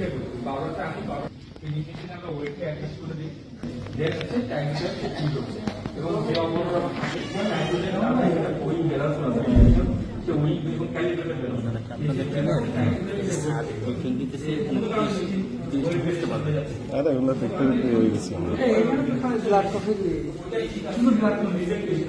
এইটা করি বারোটা আমি বারো এই আমরা ওয়েটটা অ্যাডজাস্ট করে দিই। দেন হচ্ছে টাইমটা ঠিক হচ্ছে। এবং যে অঙ্গটা নাইট্রোজেন আমরা এটা ওই তো ক্যালিব্রেটেড আরে দেখতে দেখতে হয়ে গেছি আমরা। ব্লাড কফি ব্লাড বেশি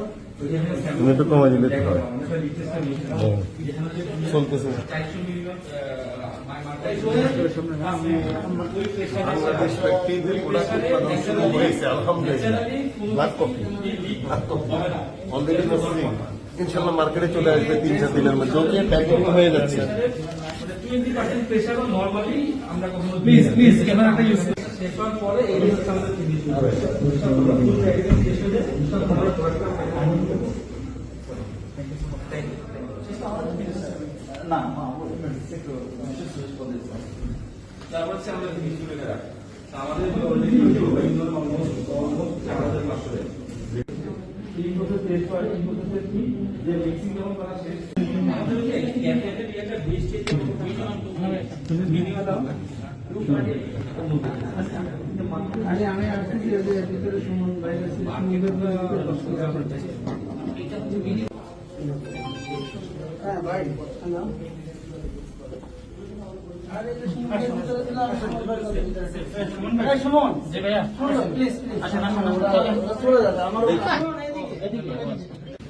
তুমি একটু কমাই দিলে তো হ্যাঁ। চলতেছে বাংলাদেশ ব্যক্তি প্রোডাক্ট উৎপাদন শুরু হয়েছে আলহামদুলিল্লাহ black coffee black coffee already processing ইনশাল্লাহ মার্কেটে চলে আসবে তিন চার দিনের মধ্যে। ওকে প্যাকিং হয়ে যাচ্ছে। টোয়েন্টি পার্সেন্ট প্রেশারও নর্মালি আমরা কখনো প্লিজ প্লিজ ক্যামেরাটা ইউজ করি। শেষ হওয়ার পরে এই আমাদের ফিনিশ শেষ আমরা প্রোডাক্টটা না তারপর হচ্ছে আমাদের ফিনিশ করে রাখা আমাদের অলরেডি চার হাজার পাঁচশো হয় কি? যে মিক্সিং যখন করা শেষ আমাদের একটা বেস্ট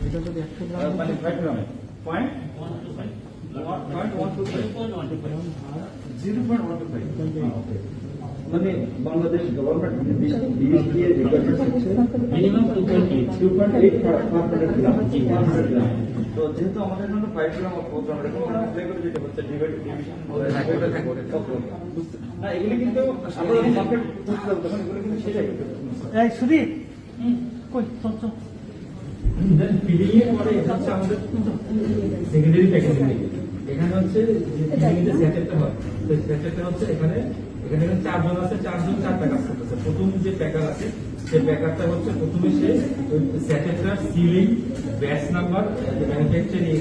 এটা যদি একশো gram point one two five point one two five zero point one two মানে বাংলাদেশ গভর্নমেন্ট রিকোয়ারমেন্ট হচ্ছে minimum per gram per gram তো যেহেতু আমাদের এখানে ফাইভ গ্রাম প্রোগ্রাম এরকম আমরা অ্যাপ্লাই করে যেটা হচ্ছে ডিভিশন না এগুলি কিন্তু আমরা মার্কেট বুঝতে পারব তখন এগুলো কিন্তু সেটাই। এই সুদীপ কই চল চল দেন ফিলিং পরে হচ্ছে আমাদের সেকেন্ডারি প্যাকেজিং এখানে হচ্ছে যে স্যাচেটটা হয়। তো স্যাচেটটা হচ্ছে এখানে এখানে চারজন আছে চারজন চারটা কাজ করতেছে। প্রথম যে প্যাকার আছে সে প্যাকারটা হচ্ছে প্রথমে সে ওই স্যাচেটটার সিলিং ব্যাচ নাম্বার ম্যানুফ্যাকচারিং